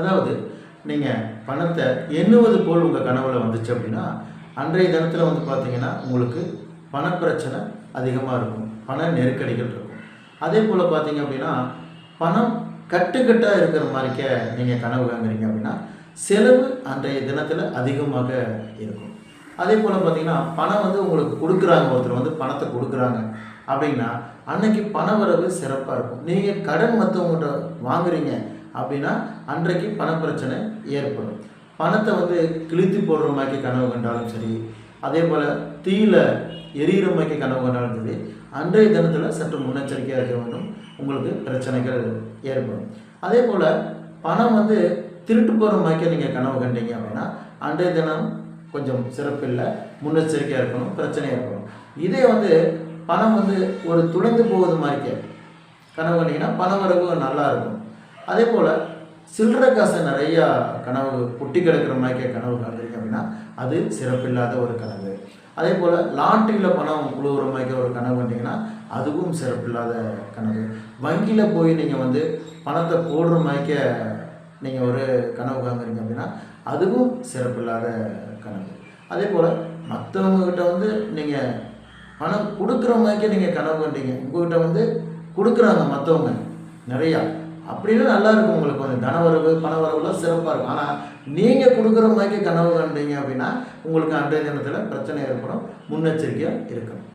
அதாவது நீங்கள் பணத்தை எண்ணுவது போல் உங்கள் கனவில் வந்துச்சு அப்படின்னா அன்றைய தினத்தில் வந்து பார்த்தீங்கன்னா உங்களுக்கு பணப்பிரச்சனை அதிகமாக இருக்கும். பண நெருக்கடிகள் இருக்கும். அதே போல் பார்த்தீங்க அப்படின்னா பணம் கட்டுக்கட்டாக இருக்கிற மாதிரிக்க நீங்கள் கனவு காங்குறீங்க அப்படின்னா செலவு அன்றைய தினத்தில் அதிகமாக இருக்கும். அதே போல் பார்த்தீங்கன்னா பணம் வந்து உங்களுக்கு கொடுக்குறாங்க ஒருத்தர் வந்து பணத்தை கொடுக்குறாங்க அப்படின்னா அன்னைக்கு பண வரவு சிறப்பாக இருக்கும். நீங்கள் கடன் மற்றவங்கள்ட்ட வாங்குறீங்க அப்படின்னா அன்றைக்கு பணப்பிரச்சனை ஏற்படும். பணத்தை வந்து கிழித்து போடுற மாதிரி கனவு கண்டாலும் சரி அதே போல் தீயில எரியிற மாதிரி கனவு கண்டாலும் சரி அன்றைய தினத்தில் சற்று முன்னெச்சரிக்கையாக இருக்க வேண்டும். உங்களுக்கு பிரச்சனைகள் ஏற்படும். அதே போல் பணம் வந்து திருட்டு போகிற மாதிரி நீங்கள் கனவு கண்டீங்க அப்படின்னா அன்றைய தினம் கொஞ்சம் சிறப்பில்லை முன்னெச்சரிக்கையாக இருக்கணும் பிரச்சனை இருக்கணும். இதே வந்து பணம் வந்து ஒரு துளைந்து போவது மாதிரிக்க கனவு கண்டிங்கன்னா பண வரவு நல்லா இருக்கும். அதே போல் சில்லற காசை நிறையா கனவு கொட்டி கிடக்கிற மாதிரி கனவு காண்றீங்க அப்படின்னா அது சிறப்பில்லாத ஒரு கனவு. அதே போல் லாட்டரியில் பணம் குழுகிற மாதிரி ஒரு கனவு கண்டீங்கன்னா அதுவும் சிறப்பில்லாத கனவு. வங்கியில் போய் நீங்கள் வந்து பணத்தை போடுற மாதிரிக்க நீங்கள் ஒரு கனவு காங்குறீங்க அப்படின்னா அதுவும் சிறப்பில்லாத கனவு. அதே போல் மற்றவங்கக்கிட்ட வந்து நீங்கள் பணம் கொடுக்குற மாதிரிக்கே நீங்கள் கனவு கண்டீங்க. உங்கள்கிட்ட வந்து கொடுக்குறாங்க மற்றவங்க நிறையா. அப்படின்னா நல்லா இருக்கும் உங்களுக்கு கொஞ்சம் தனவரவு பணவரவுலாம் சிறப்பாக இருக்கும். ஆனால் நீங்கள் கொடுக்குற மாதிரி கனவு கண்டீங்க அப்படின்னா உங்களுக்கு அன்றைய தினத்தில் பிரச்சனை ஏற்படும் முன்னெச்சரிக்கையாக இருக்கணும்.